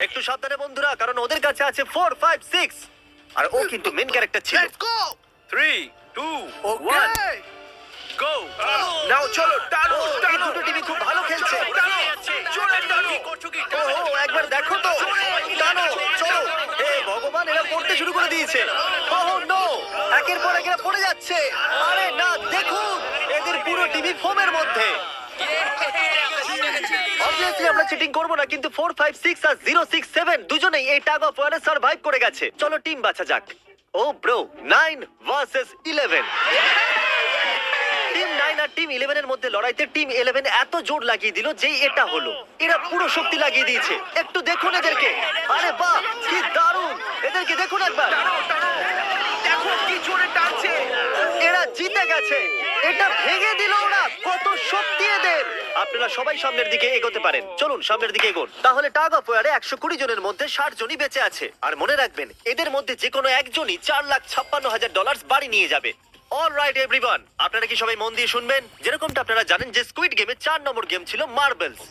একটু সাবধানে বন্ধুরা কারণ ওদের কাছে আছে ফোর ফাইভ সিক্স আর ও কিন্তু মেন ক্যারেক্টার ছিল। Let's go three two okay go now চলো টানো ও, টানো দুটো টিমই খুব ভালো খেলছে। জোরে টানো ও ও, একবার দেখো তো। টানো চলো। হে ভগবান এরা পড়তে শুরু করে দিয়েছে। ওহ নো একের পর এক এরা পড়ে যাচ্ছে। আরে না দেখুন এদের পুরো টিভি ফোমের মধ্যে। অবভিয়াসলি আমরা চিটিং করব না কিন্তু 4 5 6 আর 0 6 7 দুজনেই এই টাগ অফ ওয়ারে সার্ভাইভ করে গেছে। চলো টিম বাছা যাক। ও ব্রো 9 ভার্সেস 11 টিম নাইন আর টিম ইলেভেন এর মধ্যে লড়াইতে টিম ইলেভেন এত জোর লাগিয়ে দিল যেই এটা হলো। এরা পুরো শক্তি লাগিয়ে দিয়েছে। একটু দেখুন এদেরকে। আরে বাহ কি দারুণ। এদেরকে দেখুন একবার। দেখো কি জোরে টানছে। এরা জিতে গেছে। এটা ভেঙে দিল ওরা। আপনারা সবাই সামনের দিকে এগোতে পারেন। চলুন সামনের দিকে এগোন। তাহলে টাগ অফ ওয়ারে একশো কুড়ি জনের মধ্যে ষাট জনই বেঁচে আছে। আর মনে রাখবেন, এদের মধ্যে যে কোনো একজনই চার লাখ ছাপ্পান্ন হাজার ডলার বাড়ি নিয়ে যাবে। অল রাইট এভরিওয়ান আপনারা কি সবাই মন দিয়ে শুনবেন? যেরকমটা আপনারা জানেন যে স্কুইড গেমে চার নম্বর গেম ছিল মার্বেলস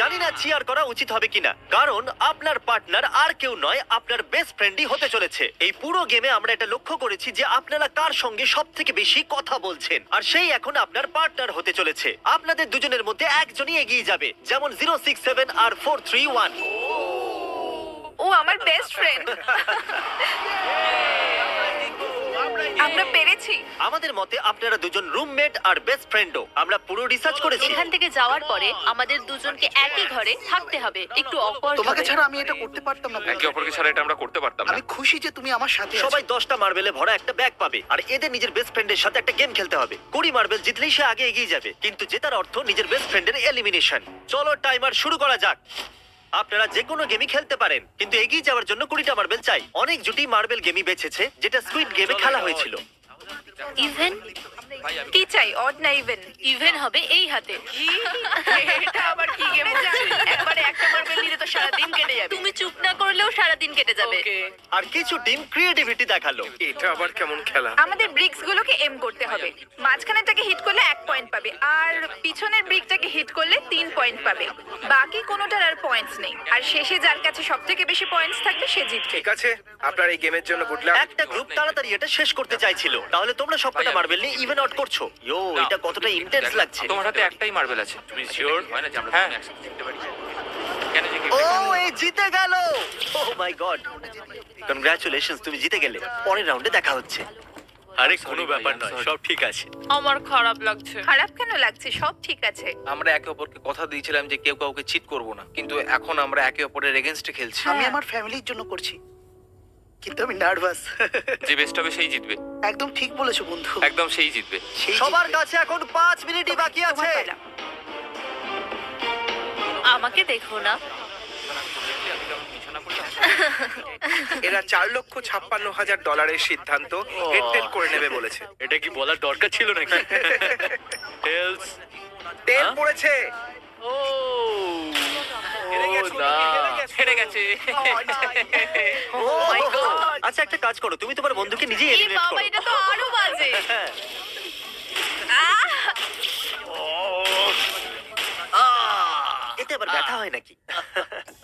জানি না চিয়ার করা উচিত হবে কিনা। কারণ আপনার পার্টনার আর কেউ নয় আপনার বেস্ট ফ্রেন্ডই হতে চলেছে। এই পুরো গেমে আমরা এটা লক্ষ্য করেছি যে আপনারা কার সঙ্গে সব থেকে বেশি কথা বলছেন। আর সেই এখন আপনার পার্টনার হতে চলেছে। আপনাদের দুজনের মধ্যে একজনই এগিয়ে যাবে যেমন জিরো সিক্স সেভেন আর ফোর থ্রি ওয়ান ও আমার বেস্ট ফ্রেন্ড পেরেছি আমাদের মতে আপনারা দুজন রুমমেট আর বেস্ট ফ্রেন্ডও আমরা পুরো রিসার্চ করেছি। এখান থেকে যাওয়ার পরে আমাদের দুজনকে একই ঘরে থাকতে হবে। একটু অকওয়ার্ড তোমাকে ছাড়া আমি এটা করতে পারতাম না একে অপরকে ছাড়া এটা আমরা করতে পারতাম না। আমি খুশি যে তুমি আমার সাথে আছো। সবাই দশটা মার্বেলে ভরা একটা ব্যাগ পাবে। আর এদের নিজের বেস্ট ফ্রেন্ডের সাথে একটা গেম খেলতে হবে। কুড়ি মার্বেল জিতলেই সে আগে এগিয়ে যাবে। কিন্তু জেতার অর্থ নিজের বেস্ট ফ্রেন্ডের এলিমিনেশন চলো টাইমার শুরু করা যাক। আপনারা যে কোনো গেমই খেলতে পারেন। কিন্তু এগিয়ে যাওয়ার জন্য কুড়িটা মার্বেল চাই। অনেক জুটি মার্বেল গেমই বেছেছে যেটা স্কুইড গেমে খেলা হয়েছিল। ইভেন কি চাই অড না ইভেন ইভেন হবে এই হাতে। এটা আবার কি গেম? একবারে একটা মার্বেল নিলে তো সারা দিন কেটে যাবে। তুমি চুপ না করলেও সারা দিন কেটে যাবে। আর কিছু টিম ক্রিয়েটিভিটি দেখাল। এটা আবার কেমন খেলা? আমাদের ব্রিক্স গুলোকে এম করতে হবে। মাঝখানেরটাকে হিট করলে এক পয়েন্ট পাবে আর পিছনের ব্রিকটাকে হিট করলে তিন পয়েন্ট পাবে। বাকি কোনোটার আর পয়েন্টস নেই। আর শেষে যার কাছে সব থেকে বেশি পয়েন্টস থাকবে সে জিতবে। ঠিক আছে আপনার এই গেমের জন্য গুড লাক একটা গ্রুপ তাড়াতাড়ি এটা শেষ করতে চাইছিল। তাহলে তোমরা সবকটা মার্বেল নিয়ে ইভেন আউট করছ। ইয়ো এটা কতটা ইন্টেন্স লাগছে। তোমার হাতে একটাই মার্বেল আছে। তুমি শিওর হয়। না যে আমরা হ্যাঁ। কেন ও এই জিতে গেল! ও মাই গড কনগ্রাচুলেশনস তুমি জিতে গেলে। পরের রাউন্ডে দেখা হচ্ছে। আরে কোনো ব্যাপার নয় সব ঠিক আছে। আমার খারাপ লাগছে। খারাপ কেন লাগছে? সব ঠিক আছে। আমরা একে অপরকে কথা দিয়েছিলাম যে কেউ কাউকে চিট করব না। কিন্তু এখন আমরা একে অপরের এগেনস্টে খেলছি। আমি আমার ফ্যামিলির জন্য করছি। কিন্তু আমি নার্ভাস যে বেস্ট হবে সেই জিতবে। একদম ঠিক বলেছ বন্ধু। একদম সেই জিতবে। সবার কাছে এখন পাঁচ মিনিটই বাকি আছে। আমাকে দেখো না। এরা চার লক্ষ ছাপ্পান্ন হাজার ডলারের সিদ্ধান্ত হেডটেল করে নেবে বলেছে। এটা কি বলার দরকার ছিল নাকি? টেলস তেল পড়েছে। ও হেরে গেছো, আচ্ছা একটা কাজ করো তুমি তোমার বন্ধুকে নিজেই এই এলিমিনেট বাবা এটা তো আরও বাজে। হ্যাঁ। এতে আবার ব্যথা হয় নাকি?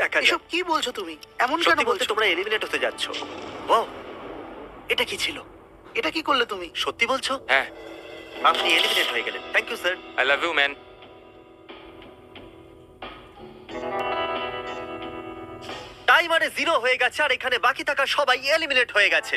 দেখা যাক। এসব কি বলছো তুমি? এমন কেন সত্যি বলতে বলছো তোমরা এলিমিনেট হতে যাচ্ছ। ও এটা কি ছিল? এটা কি করলে তুমি? সত্যি বলছো? হ্যাঁ। আপনি এলিমিনেট হয়ে গেলেন। Thank you sir I love you man টাইমারে zero হয়ে গেছে আর এখানে বাকি থাকা সবাই এলিমিনেট হয়ে গেছে।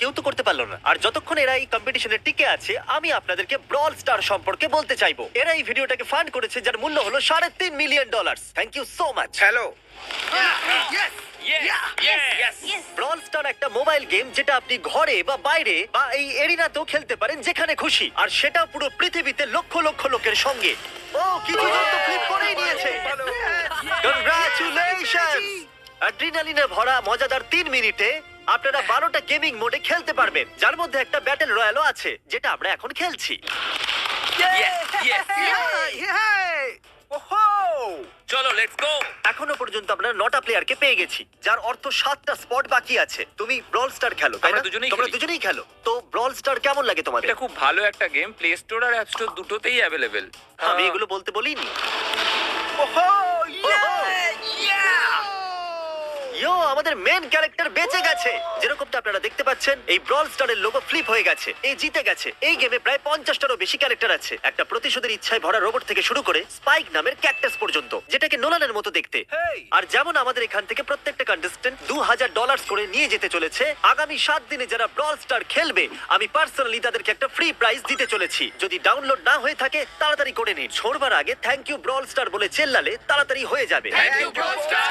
কেউ তো করতে পারল না। আর যতক্ষণ এরা এই কম্পিটিশনে টিকে আছে আমি আপনাদেরকে ব্রল স্টার সম্পর্কে বলতে চাইব। এরা এই ভিডিওটাকে ফান্ড করেছে যার মূল্য হলো সাড়ে তিন million dollar thank you so much hello Brawl Star একটা মোবাইল গেম যেটা আপনি ঘরে বা বাইরে বা এই এরিনাতেও খেলতে পারেন যেখানে খুশি। আর সেটা পুরো পৃথিবীতে লক্ষ লক্ষ লোকের সঙ্গে। ও কিছু জন তো ফ্লিপ করেই নিয়েছে। অ্যাড্রিনালিনে ভরা মজাদার তিন মিনিটে আপনারা বারোটা গেমিং মোডে খেলতে পারবেন যার মধ্যে একটা ব্যাটেল রয়্যালও আছে যেটা আমরা এখন খেলছি। চলো লেটস গো এখনও পর্যন্ত আমরা নটা প্লেয়ারকে পেয়ে গেছি যার অর্থ সাতটা স্পট বাকি আছে। তুমি ব্রল স্টার খেলো তাই আমরা দুজনেই তোমরা খেলি। দুজনেই খেলো। তো ব্রল স্টার কেমন লাগে তোমাদের? এটা খুব ভালো একটা গেম প্লে স্টোর আর অ্যাপ স্টোর দুটোতেই অ্যাভেলেবেল আমি এগুলো বলতে বলিনি। ইয়ো আমাদের মেন ক্যারেক্টার বেঁচে গেছে। যেরকমটা আপনারা দেখতে পাচ্ছেন এই ব্রল স্টারের লোগো ফ্লিপ হয়ে গেছে। এই জিতে গেছে। এই গেমে প্রায় পঞ্চাশটারও বেশি ক্যারেক্টার আছে। একটা প্রতিশোধের ইচ্ছায় ভরা রোবট থেকে শুরু করে স্পাইক নামের ক্যাকটাস পর্যন্ত যেটাকে নোলানের মতো দেখতে। আর যেমন আমাদের এখান থেকে প্রত্যেকটা কন্টেস্টেন্ট দু হাজার ডলার করে নিয়ে যেতে চলেছে আগামী সাত দিনে যারা ব্রল স্টার খেলবে আমি পার্সোনালি তাদেরকে একটা ফ্রি প্রাইজ দিতে চলেছি। যদি ডাউনলোড না হয়ে থাকে তাড়াতাড়ি করে নিন। ছোড়বার আগে থ্যাংক ইউ ব্রল স্টার বলে চেল্লালে তাড়াতাড়ি হয়ে যাবে। থ্যাংক ইউ ব্রল স্টার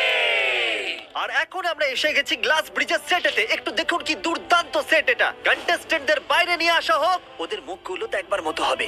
আর এখন আমরা এসে গেছি গ্লাস ব্রিজের সেটেতে একটু দেখুন কি দুর্দান্ত সেট এটা। কন্টেস্টেন্টদের বাইরে নিয়ে আসা হোক, ওদের মুখগুলো তো একবার মতো হবে।